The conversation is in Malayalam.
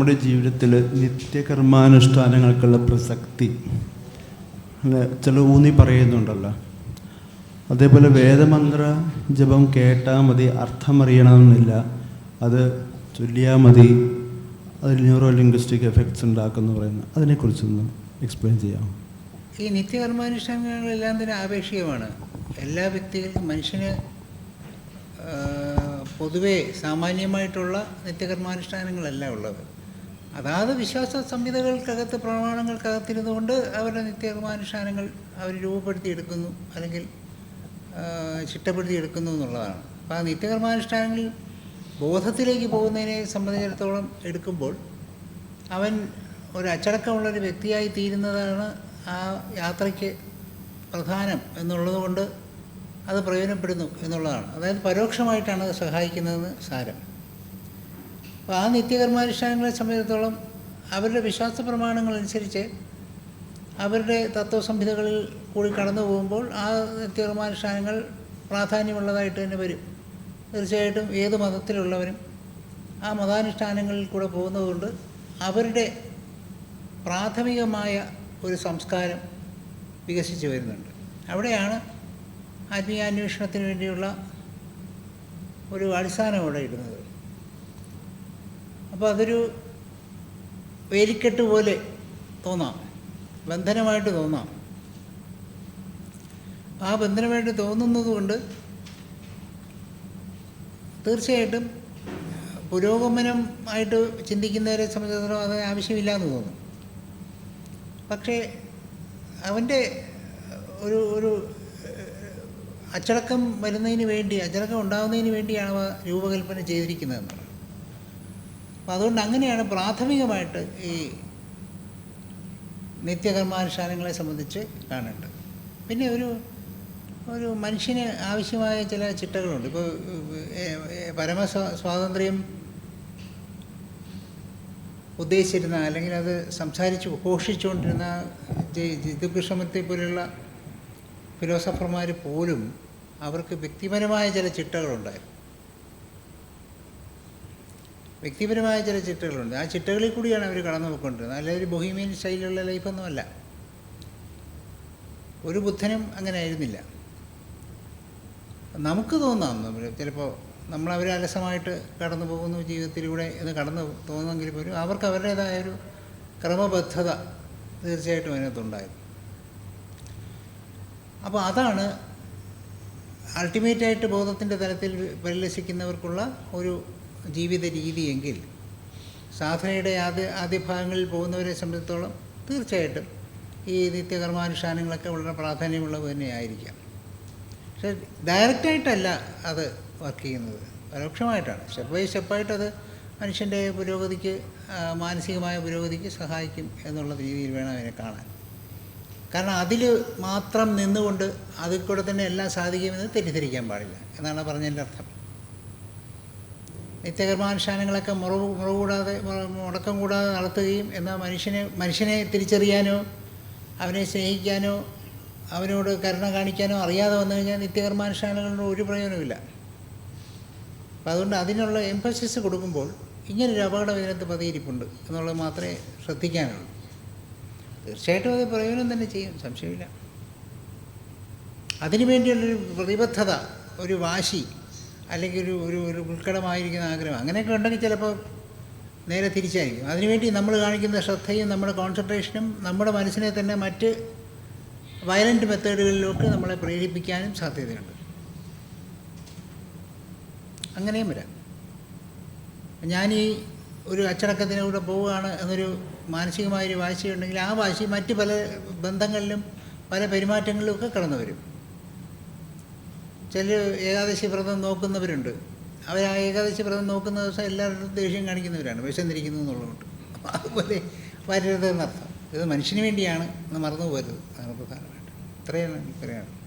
നമ്മുടെ ജീവിതത്തിൽ നിത്യകർമാനുഷ്ഠാനങ്ങൾക്കുള്ള പ്രസക്തി. ചില ഊന്നി പറയുന്നുണ്ടല്ലോ. അതേപോലെ വേദമന്ത്ര ജപം കേട്ടാൽ മതി അർത്ഥമറിയണമെന്നില്ല. അത് ചൊല്ലിയാൽ മതി. അതിൽ ന്യൂറോ ലിംഗ്വിസ്റ്റിക് എഫക്ട്സ് ഉണ്ടാക്കുമെന്ന് പറയുന്നത് അതിനെക്കുറിച്ചൊന്ന് എക്സ്പ്ലെയിൻ ചെയ്യാം ഈ നിത്യകർമാനുഷ്ഠാനങ്ങളെല്ലാം തന്നെ ആപേക്ഷികമാണ്. എല്ലാ വ്യക്തികൾക്കും മനുഷ്യന് പൊതുവേ സാമാന്യമായിട്ടുള്ള നിത്യകർമാനുഷ്ഠാനങ്ങളല്ല ഉള്ളത്. അതാത് വിശ്വാസ സംഹിതകൾക്കകത്ത് പ്രമാണങ്ങൾക്കകത്തിരുന്നുകൊണ്ട് അവരുടെ നിത്യകർമാനുഷ്ഠാനങ്ങൾ അവർ രൂപപ്പെടുത്തിയെടുക്കുന്നു അല്ലെങ്കിൽ ചിട്ടപ്പെടുത്തിയെടുക്കുന്നു എന്നുള്ളതാണ്. അപ്പോൾ ആ നിത്യകർമാനുഷ്ഠാനങ്ങൾ ബോധത്തിലേക്ക് പോകുന്നതിനെ സംബന്ധിച്ചിടത്തോളം എടുക്കുമ്പോൾ അവൻ ഒരു അച്ചടക്കമുള്ളൊരു വ്യക്തിയായി തീരുന്നതാണ് ആ യാത്രയ്ക്ക് പ്രധാനം എന്നുള്ളതുകൊണ്ട് അത് പ്രയോജനപ്പെടുന്നു എന്നുള്ളതാണ്. അതായത് പരോക്ഷമായിട്ടാണ് സഹായിക്കുന്നതെന്ന് സാരം. അപ്പോൾ ആ നിത്യകർമാനുഷ്ഠാനങ്ങളെ സംബന്ധിച്ചിടത്തോളം അവരുടെ വിശ്വാസ പ്രമാണങ്ങളനുസരിച്ച് അവരുടെ തത്വസംഹിതകളിൽ കൂടി കടന്നു പോകുമ്പോൾ ആ നിത്യകർമാനുഷ്ഠാനങ്ങൾ പ്രാധാന്യമുള്ളതായിട്ട് തന്നെ വരും. തീർച്ചയായിട്ടും ഏത് മതത്തിലുള്ളവരും ആ മതാനുഷ്ഠാനങ്ങളിൽ കൂടെ പോകുന്നതുകൊണ്ട് അവരുടെ പ്രാഥമികമായ ഒരു സംസ്കാരം വികസിച്ച് വരുന്നുണ്ട്. അവിടെയാണ് ആത്മീയാന്വേഷണത്തിന് വേണ്ടിയുള്ള ഒരു അടിസ്ഥാനം അവിടെ ഇടുന്നത്. അപ്പോൾ അതൊരു വേലിക്കെട്ട് പോലെ തോന്നാം. ബന്ധനമായിട്ട് തോന്നാം. ആ ബന്ധനമായിട്ട് തോന്നുന്നത് കൊണ്ട് തീർച്ചയായിട്ടും പുരോഗമനം ആയിട്ട് ചിന്തിക്കുന്നവരെ സംബന്ധിച്ചിടത്തോളം അത് ആവശ്യമില്ല എന്ന് തോന്നും. പക്ഷേ അവന്റെ ഒരു ഒരു അച്ചടക്കം വരുന്നതിന് വേണ്ടി അച്ചടക്കം ഉണ്ടാകുന്നതിന് വേണ്ടിയാണ് അവ രൂപകൽപ്പന ചെയ്തിരിക്കുന്നതെന്നുള്ളത് അപ്പോൾ അതുകൊണ്ട് അങ്ങനെയാണ് പ്രാഥമികമായിട്ട് ഈ നിത്യകർമാനുഷ്ഠാനങ്ങളെ സംബന്ധിച്ച് കാണേണ്ടത്. പിന്നെ ഒരു ഒരു മനുഷ്യന് ആവശ്യമായ ചില ചിട്ടകളുണ്ട്. ഇപ്പോൾ പരമ സ്വാ- സ്വാതന്ത്ര്യം ഉദ്ദേശിച്ചിരുന്ന അല്ലെങ്കിൽ അത് സംസാരിച്ച് ഘോഷിച്ചുകൊണ്ടിരുന്ന ജിതുകൃഷ്ണമത്തെ പോലെയുള്ള ഫിലോസഫർമാർ പോലും അവർക്ക് വ്യക്തിപരമായ ചില ചിട്ടകളുണ്ടായിരുന്നു. വ്യക്തിപരമായ ചില ചിട്ടകളുണ്ട്. ആ ചിട്ടകളിൽ കൂടിയാണ് അവർ കടന്നു പോയിക്കൊണ്ടിരുന്നത് അല്ലെങ്കിൽ ഒരു ബൊഹീമിയൻ സ്റ്റൈലിലുള്ള ലൈഫൊന്നുമല്ല. ഒരു ബുദ്ധനും അങ്ങനെ ആയിരുന്നില്ല. നമുക്ക് തോന്നാം. ചിലപ്പോൾ നമ്മൾ അവർ അലസമായിട്ട് കടന്നു പോകുന്നു ജീവിതത്തിലൂടെ എന്ന് കടന്നു തോന്നുമെങ്കിൽ പോലും അവർക്ക് അവരുടേതായ ഒരു ക്രമബദ്ധത തീർച്ചയായിട്ടും അതിനകത്തുണ്ടായിരുന്നു. അപ്പോൾ അതാണ് അൾട്ടിമേറ്റായിട്ട് ബോധത്തിന്റെ തലത്തിൽ പരിലസിക്കുന്നവർക്കുള്ള ഒരു ജീവിത രീതിയെങ്കിൽ സാധനയുടെ ആദ്യ ആദ്യ ഭാഗങ്ങളിൽ പോകുന്നവരെ സംബന്ധിച്ചിടത്തോളം തീർച്ചയായിട്ടും ഈ നിത്യകർമാനുഷ്ഠാനങ്ങളൊക്കെ വളരെ പ്രാധാന്യമുള്ളത് തന്നെയായിരിക്കാം. പക്ഷേ ഡയറക്റ്റായിട്ടല്ല അത് വർക്ക് ചെയ്യുന്നത്. പരോക്ഷമായിട്ടാണ്. സ്റ്റെപ്പ് ബൈ സ്റ്റെപ്പായിട്ടത് മനുഷ്യന്റെ പുരോഗതിക്ക് മാനസികമായ പുരോഗതിക്ക് സഹായിക്കും എന്നുള്ള രീതിയിൽ വേണം അതിനെ കാണാൻ. കാരണം അതിൽ മാത്രം നിന്നുകൊണ്ട് അതിൽ കൂടെ തന്നെ എല്ലാം സാധിക്കുമെന്ന് തെറ്റിദ്ധരിക്കാൻ പാടില്ല. എന്നാണ് പറഞ്ഞതിന്റെ അർത്ഥം. നിത്യകർമാനുഷ്ഠാനങ്ങളൊക്കെ മുറവ് മുറവ് കൂടാതെ മുടക്കം കൂടാതെ നടത്തുകയും എന്നാൽ മനുഷ്യനെ മനുഷ്യനെ തിരിച്ചറിയാനോ അവനെ സ്നേഹിക്കാനോ അവനോട് കരുണ കാണിക്കാനോ അറിയാതെ വന്നു കഴിഞ്ഞാൽ നിത്യകർമാനുഷ്ഠാനങ്ങളുടെ ഒരു പ്രയോജനമില്ല അപ്പം അതുകൊണ്ട് അതിനുള്ള എംഫസിസ് കൊടുക്കുമ്പോൾ ഇങ്ങനൊരു അപകടം ഇതിനകത്ത് പതിയിരിപ്പുണ്ട് എന്നുള്ളത് മാത്രമേ ശ്രദ്ധിക്കാനുള്ളൂ. തീർച്ചയായിട്ടും അത് പ്രയോജനം തന്നെ ചെയ്യും സംശയമില്ല. അതിനു വേണ്ടിയുള്ളൊരു പ്രതിബദ്ധത ഒരു വാശി അല്ലെങ്കിൽ ഒരു ഒരു ഒരു ഉൾക്കടമായിരിക്കുന്ന ആഗ്രഹം. അങ്ങനെയൊക്കെ ഉണ്ടെങ്കിൽ ചിലപ്പോൾ നേരെ തിരിച്ചായിരിക്കും. അതിനുവേണ്ടി നമ്മൾ കാണിക്കുന്ന ശ്രദ്ധയും നമ്മുടെ കോൺസെൻട്രേഷനും നമ്മുടെ മനസ്സിനെ തന്നെ മറ്റ് വയലന്റ് മെത്തേഡുകളിലോട്ട് നമ്മളെ പ്രേരിപ്പിക്കാനും സാധ്യതയുണ്ട്. അങ്ങനെയും വരാം. ഞാനീ ഒരു അച്ചടക്കത്തിനൂടെ പോവുകയാണ് എന്നൊരു മാനസികമായൊരു വാശിയുണ്ടെങ്കിൽ ആ വാശി മറ്റ് പല ബന്ധങ്ങളിലും പല പെരുമാറ്റങ്ങളിലും ഒക്കെ കടന്നു വരും ചില ഏകാദശി വ്രതം നോക്കുന്നവരുണ്ട്. അവർ ആ ഏകാദശി വ്രതം നോക്കുന്ന ദിവസം എല്ലാവരും ദേഷ്യം കാണിക്കുന്നവരാണ്. വിശന്നിരിക്കുന്നു എന്നുള്ളതുകൊണ്ട്. അതുപോലെ വരരുത് എന്നർത്ഥം. ഇത് മനുഷ്യന് വേണ്ടിയാണ് എന്ന് മറന്നു പോരുത് അതാണ് പ്രധാനമായിട്ട്. ഇത്രയാണ് ഇത്രയാണ്